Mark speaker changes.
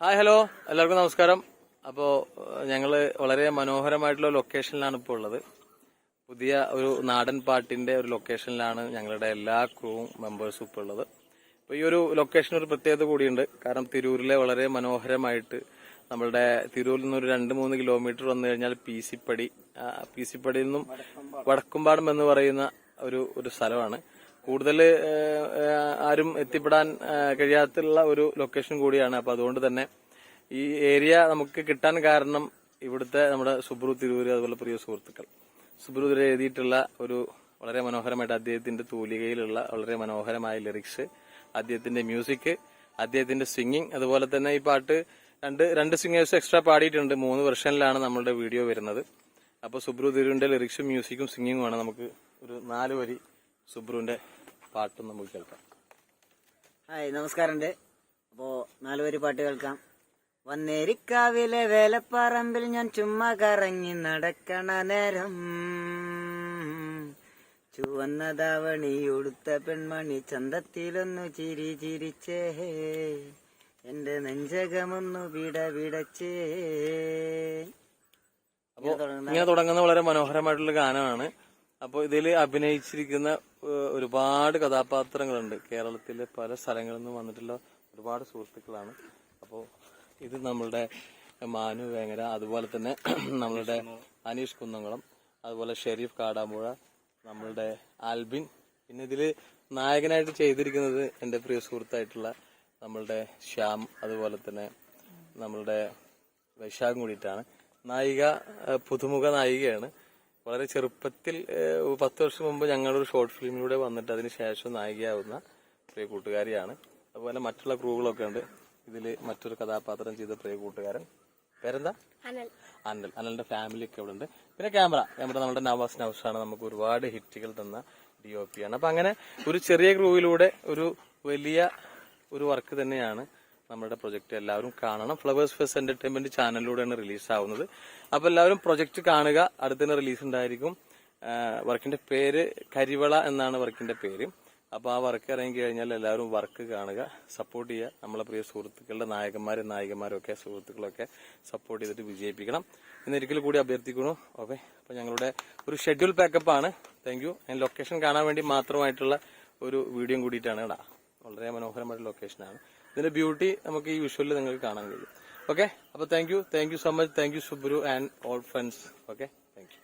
Speaker 1: Hi hello. എല്ലാവർക്കും നമസ്കാരം. അപ്പോൾ ഞങ്ങൾ വളരെ മനോഹരമായിട്ടുള്ള ലൊക്കേഷനിലാണ് ഇപ്പോൾ ഉള്ളത്. പുതിയ ഒരു നാടൻ പാട്ടിന്റെ ഒരു ലൊക്കേഷനിലാണ് ഞങ്ങളുടെ എല്ലാ ക്രൂവും മെമ്പേഴ്സും ഇപ്പോൾ ഉള്ളത്. അപ്പോൾ ഈ ഒരു ലൊക്കേഷൻ ഒരു പ്രത്യേകത കൂടിയുണ്ട്. കാരണം തിരൂരിലെ വളരെ മനോഹരമായിട്ട് നമ്മളുടെ തിരൂരിൽ നിന്ന് ഒരു രണ്ട് മൂന്ന് കിലോമീറ്റർ വന്നു കഴിഞ്ഞാൽ പി സിപ്പടി പി സിപ്പടിയിൽ നിന്നും വടക്കുംപാടം എന്ന് പറയുന്ന ഒരു ഒരു സ്ഥലമാണ്. കൂടുതൽ ആരും എത്തിപ്പെടാൻ കഴിയാത്തുള്ള ഒരു ലൊക്കേഷൻ കൂടിയാണ്. അപ്പൊ അതുകൊണ്ട് തന്നെ ഈ ഏരിയ നമുക്ക് കിട്ടാൻ കാരണം ഇവിടുത്തെ നമ്മുടെ സുബ്രു തിരൂര് അതുപോലെ പ്രിയ സുഹൃത്തുക്കൾ. സുബ്രു തിരൂര് എഴുതിയിട്ടുള്ള ഒരു വളരെ മനോഹരമായിട്ട് അദ്ദേഹത്തിന്റെ തൂലികയിലുള്ള വളരെ മനോഹരമായ ലിറിക്സ് അദ്ദേഹത്തിന്റെ മ്യൂസിക് അദ്ദേഹത്തിന്റെ സിംഗിങ് അതുപോലെ തന്നെ ഈ പാട്ട് രണ്ട് രണ്ട് സിംഗേഴ്സ് എക്സ്ട്രാ പാടിയിട്ടുണ്ട്. മൂന്ന് വെർഷനിലാണ് നമ്മളുടെ വീഡിയോ വരുന്നത്. അപ്പോൾ സുബ്രു തിരൂരിന്റെ ലിറിക്സും മ്യൂസിക്കും സിംഗിങ്ങുമാണ് നമുക്ക് ഒരു നാല് വരി സുബ്രുവിന്റെ പാട്ടും നമുക്ക് കേൾക്കാം.
Speaker 2: ഹായ് നമസ്കാരമുണ്ട്. അപ്പോ നാലുപേര് പാട്ട് കേൾക്കാം. വന്നേരിക്കാവിലെ വേലപ്പറമ്പിൽ ഞാൻ ചുമ്മാ കറങ്ങി നടക്കണ നേരം. ചുവന്ന ധാവണി ഉടുത്ത പെൺമണി ചന്തത്തിലൊന്നു ചിരി ചിരിച്ചേ. എന്റെ നെഞ്ചകമൊന്നു വിട വിടച്ചേ.
Speaker 1: അപ്പോൾ ഇങ്ങനെ തുടങ്ങുന്ന വളരെ മനോഹരമായിട്ടുള്ള ഗാനമാണ് അപ്പോൾ ഇതിൽ അഭിനയിച്ചിരിക്കുന്ന ഒരുപാട് കഥാപാത്രങ്ങളുണ്ട്. കേരളത്തിലെ പല സ്ഥലങ്ങളിൽ നിന്നും വന്നിട്ടുള്ള ഒരുപാട് സുഹൃത്തുക്കളാണ്. അപ്പോൾ ഇത് നമ്മളുടെ മാനു വേങ്ങര അതുപോലെ തന്നെ നമ്മളുടെ അനീഷ് കുന്നംകുളം അതുപോലെ ഷെരീഫ് കാടാമ്പുഴ നമ്മളുടെ ആൽബിൻ. പിന്നെ ഇതിൽ നായകനായിട്ട് ചെയ്തിരിക്കുന്നത് എന്റെ പ്രിയ സുഹൃത്തായിട്ടുള്ള നമ്മളുടെ ശ്യാം അതുപോലെ തന്നെ നമ്മളുടെ വൈശാഖം കൂടിയിട്ടാണ്. നായിക പുതുമുഖ നായികയാണ്. വളരെ ചെറുപ്പത്തിൽ പത്ത് വർഷം മുമ്പ് ഞങ്ങളൊരു ഷോർട്ട് ഫിലിമിലൂടെ വന്നിട്ട് അതിന് ശേഷം നായികയാവുന്ന പ്രിയ കൂട്ടുകാരിയാണ്. അതുപോലെ മറ്റുള്ള ക്രൂകളൊക്കെ ഉണ്ട്. ഇതിൽ മറ്റൊരു കഥാപാത്രം ചെയ്ത പ്രിയ കൂട്ടുകാരൻ. പേരെന്താ?
Speaker 3: അനൽ.
Speaker 1: അനൽ. അനലിന്റെ ഫാമിലി ഒക്കെ ഇവിടെ ഉണ്ട് പിന്നെ ക്യാമറ. ക്യാമറ നമ്മുടെ നവാസ് നവാസാണ് നമുക്ക് ഒരുപാട് ഹിറ്റുകൾ തന്ന ഡി ഒ പി ആണ്. അപ്പൊ അങ്ങനെ ഒരു ചെറിയ ക്രൂവിലൂടെ ഒരു വലിയ ഒരു വർക്ക് തന്നെയാണ് നമ്മുടെ പ്രൊജക്ട് എല്ലാവരും കാണണം. ഫ്ലവേഴ്സ് ഫെസ്റ്റ് എന്റർടൈൻമെന്റ് ചാനലിലൂടെയാണ് റിലീസ് ആവുന്നത് അപ്പൊ എല്ലാവരും പ്രൊജക്ട് കാണുക. അടുത്തന്നെ റിലീസ് ഉണ്ടായിരിക്കും വർക്കിന്റെ പേര് കരിവള എന്നാണ് വർക്കിന്റെ പേര്. അപ്പൊ ആ വർക്ക് ഇറങ്ങി കഴിഞ്ഞാൽ എല്ലാവരും വർക്ക് കാണുക. സപ്പോർട്ട് ചെയ്യുക. നമ്മളെ പ്രിയ സുഹൃത്തുക്കളുടെ നായകന്മാരും നായികമാരും ഒക്കെ സുഹൃത്തുക്കളൊക്കെ സപ്പോർട്ട് ചെയ്തിട്ട് വിജയിപ്പിക്കണം. എന്നൊരിക്കൽ കൂടി അഭ്യർത്ഥിക്കുന്നു. ഓക്കെ അപ്പൊ ഞങ്ങളുടെ ഒരു ഷെഡ്യൂൾ പാക്കപ്പ് ആണ്. താങ്ക് യു ലൊക്കേഷൻ കാണാൻ വേണ്ടി മാത്രമായിട്ടുള്ള ഒരു വീഡിയോ കൂടിയിട്ടാണ് കേടാ വളരെ ലൊക്കേഷൻ ലൊക്കേഷനാണ് ഇതിന്റെ ബ്യൂട്ടി നമുക്ക് ഈ വിഷ്വലിൽ നിങ്ങൾക്ക് കാണാൻ കഴിയും. ഓക്കെ അപ്പൊ thank you thank you so much thank you Subru and all friends okay thank you